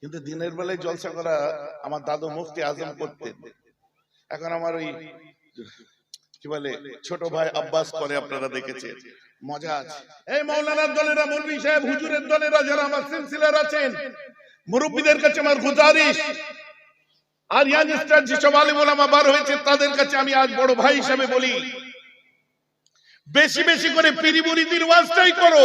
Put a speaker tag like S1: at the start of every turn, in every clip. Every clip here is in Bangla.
S1: কিন্তু দিনের বেলায় জলসা করা আমার দাদু মুফতি আজম করতেন। এখন আমার ওই, কি বলে, ছোট ভাই আব্বাস করে আপনারা দেখেছেন। মজা আছে। এই মৌলানার দলেরা মৌলভী সাহেব, হুজুরের দলেরা যারা আমার সিলসিলার আছেন, মুরব্বীদের কাছে আমার গুজারিশ। আর ইয়াংস্টার যেসব আলিম ওলামা বার হয়েছে, তাদের কাছে আমি আজ বড় ভাই হিসাবে বলি, বেশি বেশি করে পিরি মুরিদির ওয়াজটাই করো।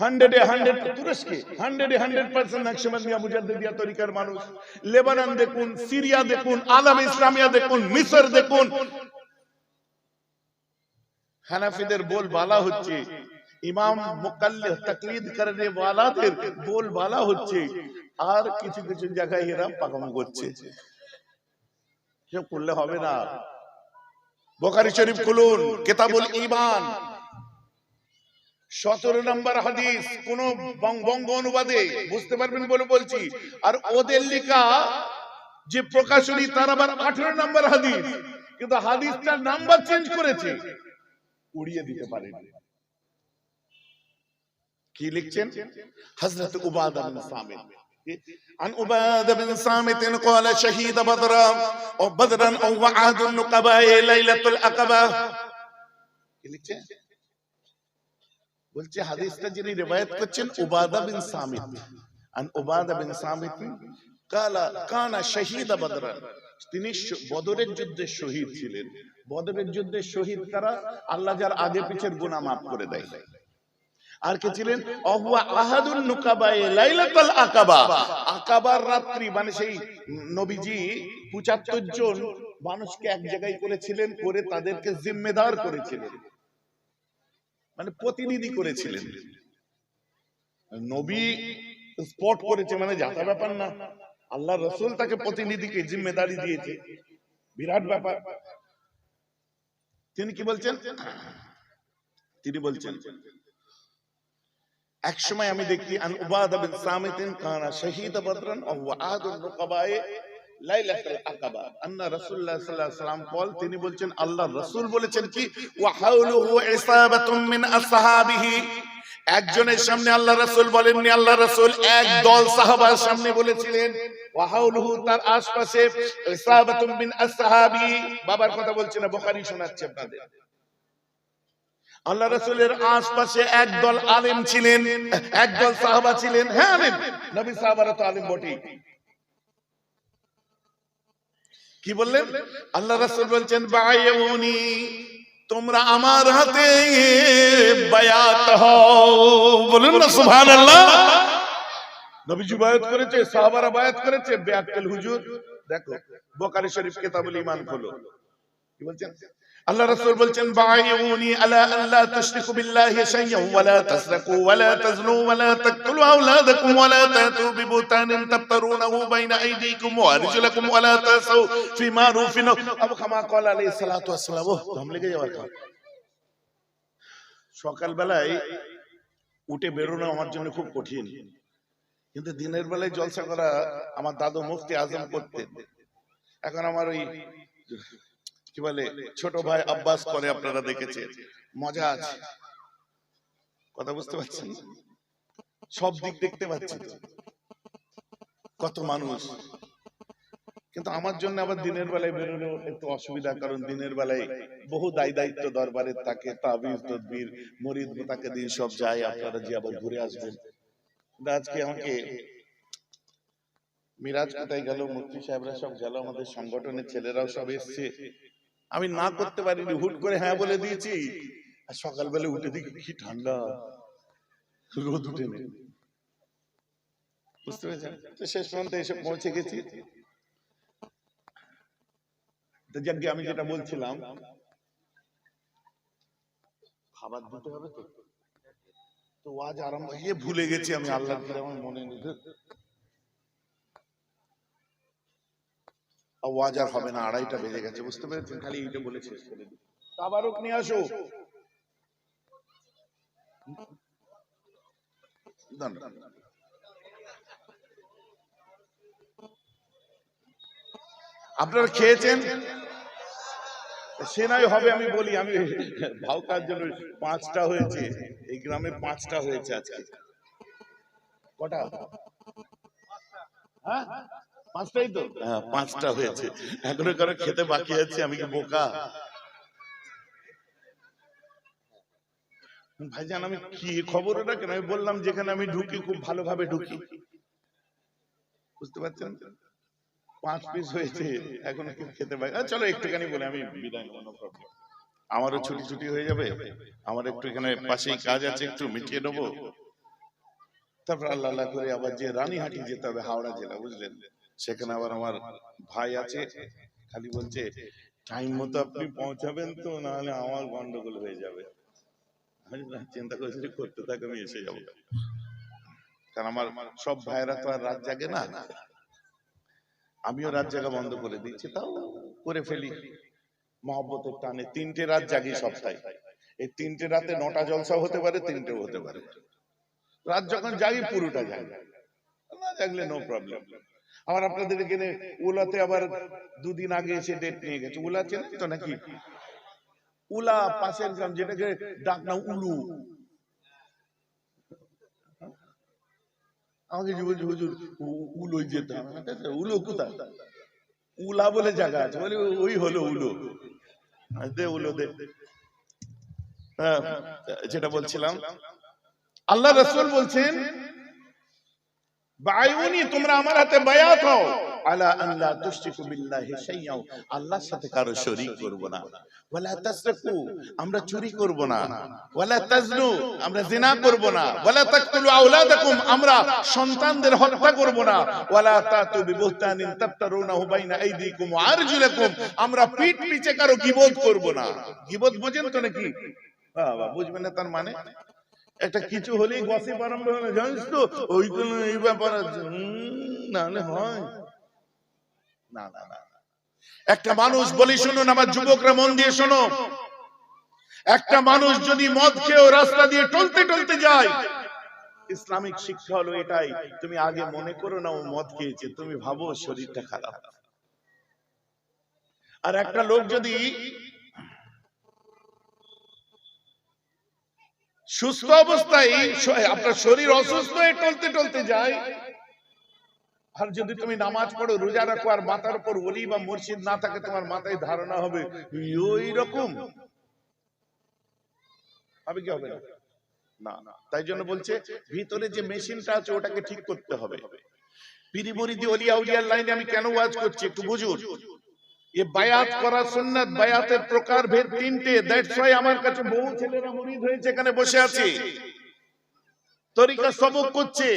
S1: হান্ড্রেডে বল বালা হচ্ছে, ইমাম মুকাল্লিদ তাকলিদ হচ্ছে, আর কিছু কিছু জায়গায় এরা পাকামো করছে। করলে হবে না। বোখারি শরীফ খুলুন, কেতাবুল ঈমান। সতেরো নম্বর হাদিস কোন বং- বঙ্গ অনুবাদে বুঝতে পারবেন বলে বলছি আর ওদের লেখা যে প্রকাশনী তার আবার আঠারো নম্বর হাদিস কিন্তু হাদিসটার নাম্বার চেঞ্জ করেছে উড়িয়ে দিতে পারেনি কি লিখছেন হযরত উবাদা বিন সামিত عن عبادة بن صامت قال شهيد بدرا أو بدرا أو وعاد النقباء ليلة العقبة কি লিখছেন বলছে হাদিসটা যিনি রিওয়ায়াত করছেন উবাদা বিন সামিত। আন উবাদা বিন সামিত কালা কানা শহীদ বদর। তিনি বদরের যুদ্ধে শহীদ ছিলেন। বদরের যুদ্ধে শহীদ কারা আল্লাহ যার আগে পিছের গুনাহ মাফ করে দেয়। আর কে ছিলেন? অহুয়া আহাদুন নুকাবায়ে লাইলাতুল আকাবা। আকাবার রাত্রি মানে সেই নবীজি 75 জন মানুষকে এক জায়গায় করেছিলেন করে তাদেরকে জিম্মেদার করেছিলেন। মানে প্রতিনিধি করেছিলেন। নবী স্পট করেছে মানে যাতা ব্যাপার না। আল্লাহ রসুল তাকে প্রতিনিধিকে জিম্মেদারি দিয়েছে। বিরাট ব্যাপার। তিনি কি বলছেন? তিনি বলছেন? এক সময় আমি দেখি আন উবাদা বিন সামিতিন কানা শাহীদ বদরান ও আহাদুন নুকাবায়ে তিনি বলছেন আল্লাহ বলেছেন কি? একজনের সামনে আল্লাহ রাসূল বলেননি আল্লাহ রাসূল এক দল সাহাবার সামনে বলেছিলেন। তার আশপাশে বাবার কথা বলছি না শোনাচ্ছে আপনাদের। আল্লাহ রসুলের আশপাশে একদল আলেম ছিলেন একদল সাহাবা ছিলেন। হ্যাঁ আলেম। নবী সাহাবারা তো আলেম বটে কি বললেন? আল্লাহ রাসুল বলছেন বায়ুনি তোমরা আমার হাতে বায়াত হও। বলুন না সুবহানাল্লাহ। নবীজি বায়াত করেছে সাহাবারা বায়াত করেছে বেয়াক্কেল হুজুর। দেখো বোকারি শরীফ কিতাবুল ঈমান খোলো। কি বলছেন? আল্লাহ রাসূল বলছেন বায়ুনি আলা আল্লা তুশরিকু বিল্লাহি শাইয়্যান ওয়ালা তাসরাকু ওয়ালা তাজনু ওয়ালা তাকতুলু আওলাদাকুম ওয়ালা তাতু বিবুতানিন তাফতারুনাহু বাইনা আইদিকুম ওয়া আরজুলাকুম ওয়ালা তাসাউ ফি মারুফিন. আবু খামা ক্বাল আলাইহিস সালাতু ওয়াস সালাম ওহ, দম লেগে যাওয়ার কথা। সকাল বেলায় উঠে বেরোনো আমার জন্য খুব কঠিন। কিন্তু দিনের বেলায় জলসা করা আমার দাদু মুফতি আজম করতেন। এখন আমার ওই কি বলে ছোট ভাই আব্বাস করে আপনারা দেখেছেন। মজা আছে। কথা বুঝতে পারছেন? সব দিক দেখতে পাচ্ছি। কত মানুষ। কিন্তু আমার জন্য আবার দিনের বেলায় বেরোলেও একটু অসুবিধা কারণ দিনের বেলায় বহু দায় দায়িত্ব দরবারে থাকে তাবিজ তদবির মরিদ তাকে দিন সব যায় আপনারা যে আবার ঘুরে আসবেন। আজকে আমাকে মিরাজ কোথায় গেল মুফতি সাহেবরা সব গেল আমাদের সংগঠনের ছেলেরাও সব এসছে। আমি না করতে পারিনি হুট করে হ্যাঁ বলে দিয়েছি। আর সকালবেলা উঠে দেখি কি ঠান্ডা। রোদ উঠে নেই। বুঝতে পেরেছেন? তো শেষ পর্যন্ত এসে পৌঁছে গেছি। যাকে আমি যেটা বলছিলাম খাবার দিতে হবে তো? তো আজ আরম্ভ ইয়ে ভুলে গেছি আমি আল্লাহ আমার মনে নেই। আওয়াজ আর হবে না আড়াইটা বেজে গেছে বুঝতে পেরেছেন? খালি এইটা বলে শেষ করে দিই তাবারক নিয়ে আসো। আপনারা খেয়েছেন? সে নাই হবে আমি বলি আমি ভাউকার জন্য পাঁচটা হয়েছে এই গ্রামে পাঁচটা হয়েছে আজকে। কটা? হ্যাঁ? পাঁচটাই তো? হ্যাঁ পাঁচটা হয়েছে। এখনও কারও খেতে বাকি আছে, আমি কি বোকা? ভাইজান, আমি কি খবর রাখেন আমি বললাম যেখানে আমি ঢুকি, খুব ভালোভাবে ঢুকি। বুঝতে পারছেন? পাঁচ পিস হয়েছে, এখন খেতে পাই চলো একটুখানি বলে, আমি। আমারও ছুটি ছুটি হয়ে যাবে। আমার একটু এখানে পাশেই কাজ আছে, একটু মিটিয়ে নেব। তারপর আল্লাহ আল্লাহ করে আবার যে রানীহাটি যেতে হবে, হাওড়া জেলা, বুঝলেন? সেখানে আবার আমার ভাই আছে, খালি বলছে টাইম মতো আপনি পৌঁছাবেন তো, নাহলে আমার গন্ডগোল হয়ে যাবে। আমি চিন্তা করছি করতে থাক, আমি এসে যাব। কারণ আমার সব ভাইয়েরা তো আর রাত জাগে না। আমিও রাত জাগা বন্ধ করে দিচ্ছি, তাও করে ফেলি। মহব্বতের টানে তিনটে রাত জাগি সপ্তাহে। এই তিনটে রাতে নটা জলসা হতে পারে, তিনটেও হতে পারে। রাত যখন জাগি, পুরোটা জাগি। না জাগলে নো প্রবলেম আবার আপনাদের এখানে উলাতে আবার দুদিন আগে এসে ডেট নিয়ে গেছে। উলা চেনেন তো নাকি? উলা পাশের গ্রাম যেটাকে ডাক না উলু। আমাকে হুজুর উ- উলোই যেতে হবে। উলো কোথায়? উলা বলে জায়গা আছে। বলে ওই হলো উলো। দে উলো দে। হ্যাঁ, যেটা বলছিলাম। আল্লাহ রসুল বলছেন বায়ুনি তোমরা আমার হাতে বায়াত হও। আলা আল্লাহ তুশরিকু বিল্লাহি শাইয়াও আল্লাহর সাথে কারও শরীক করব না। ওয়ালা তাসরাকু, আমরা চুরি করব না। ওয়ালা তাজনু, আমরা জিনা করব না। ওয়ালা তাকতুলু আওলাদাকুম, আমরা সন্তানদের হত্যা করব না। ওয়ালা তাতু বিবুহতানিন তাফতারুনাহু বাইনা আইদিকুম ওয়া আরজুলাকুম, আমরা পিঠ পিছে কারও গীবত করব না। গীবত বোঝেন তো নাকি? বাবা বুঝবেন না তার মানে? একটা কিছু হলেই গসিপ আরম্ভ হলো জানিস তো? ওই কোন এই ব্যাপার আছে। উম, না হয়। না না না। একটা মানুষ বলি শুনুন আমার যুবকরা মন দিয়ে শোনো। একটা মানুষ যদি মদ খেয়েও রাস্তা দিয়ে টলতে টলতে যায় ইসলামিক শিক্ষা হলো এটাই। তুমি আগে মনে করো না ও মদ খেয়েছে তুমি ভাবো শরীরটা খারাপ। আর একটা লোক যদি সুস্থ অবস্থায় আপনার শরীর অসুস্থ হয়ে টলতে টলতে যায়। আর যদি তুমি নামাজ পড়ো রোজা রাখো আর মাথার উপর ওলি বা মুর্শিদ না থাকে তোমার মাথায় ধারণা হবে ওই রকম হবে কি হবে না? তাই জন্য বলছে ভিতরে যে মেশিনটা আছে ওটাকে ঠিক করতে হবে। পিরি মুরিদি অলিয়া উলিয়ার লাইনে আমি কেন ওয়াজ করছি একটু বুঝুন। আমার কাছে ছেলেরা এখানে বসে আছে। তরিকা সবক করছে।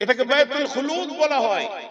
S1: এটাকে বলা হয়।